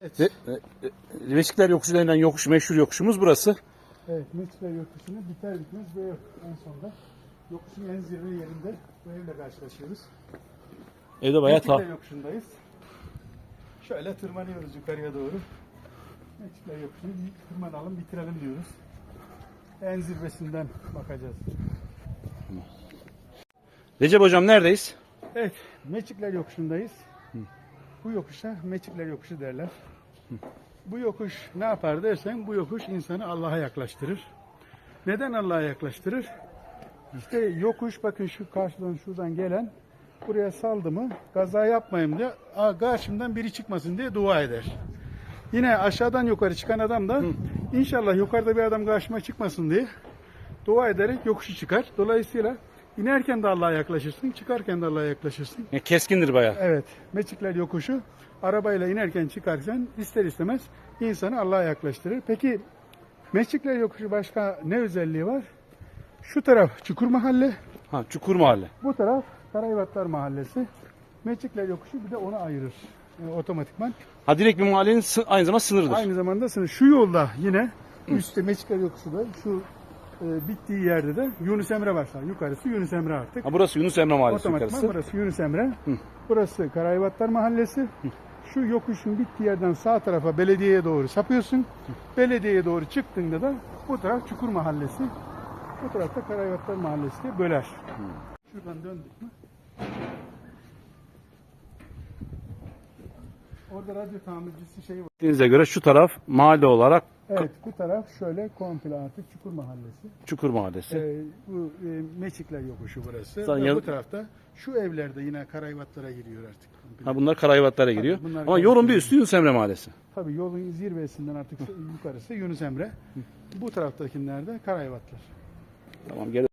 Evet. e, e, Beşikler yokuşu denilen yokuş, meşhur yokuşumuz burası. Evet, Meçhule yokuşunu biter bitmez ve en sonunda yokuşun en zirve yerinde bu evle karşılaşıyoruz. Evde bayağı ta. Meçhule yokuşundayız. Şöyle tırmanıyoruz yukarıya doğru. Meçhule yokuşunu bir tırmanalım, bitirelim diyoruz. En zirvesinden bakacağız. Recep hocam neredeyiz? Evet, Meçikler yokuşundayız. Bu yokuşa Meçikler yokuşu derler. Bu yokuş ne yapar dersen bu yokuş insanı Allah'a yaklaştırır. Neden Allah'a yaklaştırır? İşte yokuş bakın şu karşıdan şuradan gelen buraya saldı mı kaza yapmayayım diye "Aa, karşımdan biri çıkmasın diye dua eder. Yine aşağıdan yukarı çıkan adam da inşallah yukarıda bir adam karşıma çıkmasın diye dua ederek yokuşu çıkar. Dolayısıyla inerken de Allah'a yaklaşırsın, çıkarken de Allah'a yaklaşırsın. Ya, keskindir bayağı. Evet, Meçikler yokuşu arabayla inerken çıkarken ister istemez insanı Allah'a yaklaştırır. Peki Meçikler yokuşu başka ne özelliği var? Şu taraf Çukur Mahalle, Ha, Çukur Mahalle. bu taraf Karayvatlar Mahallesi. Meçikler yokuşu bir de onu ayırır e, otomatikman. Ha direkt bir mahallenin sı- aynı zamanda sınırıdır. Aynı zamanda sınır. Şu yolda yine üstte Meçikler yokuşu da şu e, bittiği yerde de Yunus Emre başlar. Yukarısı Yunus Emre artık. Ha, burası Yunus Emre Mahallesi yukarısı. burası Yunus Emre. Burası Karayvatlar Mahallesi. Şu yokuşun bittiği yerden sağ tarafa belediyeye doğru sapıyorsun. Belediyeye doğru çıktığında da bu taraf Çukur Mahallesi. Bu tarafta Karayvatlar Mahallesi diye böler. Şuradan döndük mü? Orada radyo tamircisi şeyi var. Bildiğinize göre şu taraf mahalle olarak Evet bu taraf şöyle komple artık Çukur Mahallesi. Çukur Mahallesi. Ee, bu e, Meçikler yokuşu burası. Zaten Ve yan- bu tarafta şu evlerde yine Karayvatlara giriyor artık. komple. Ha, bunlar Karayvatlar'a giriyor. bunlar Ama yolun bir üstü Yunus Emre Mahallesi. Tabii yolun zirvesinden artık yukarısı Yunus Emre. Bu taraftakilerde Karayvatlar. Tamam gel.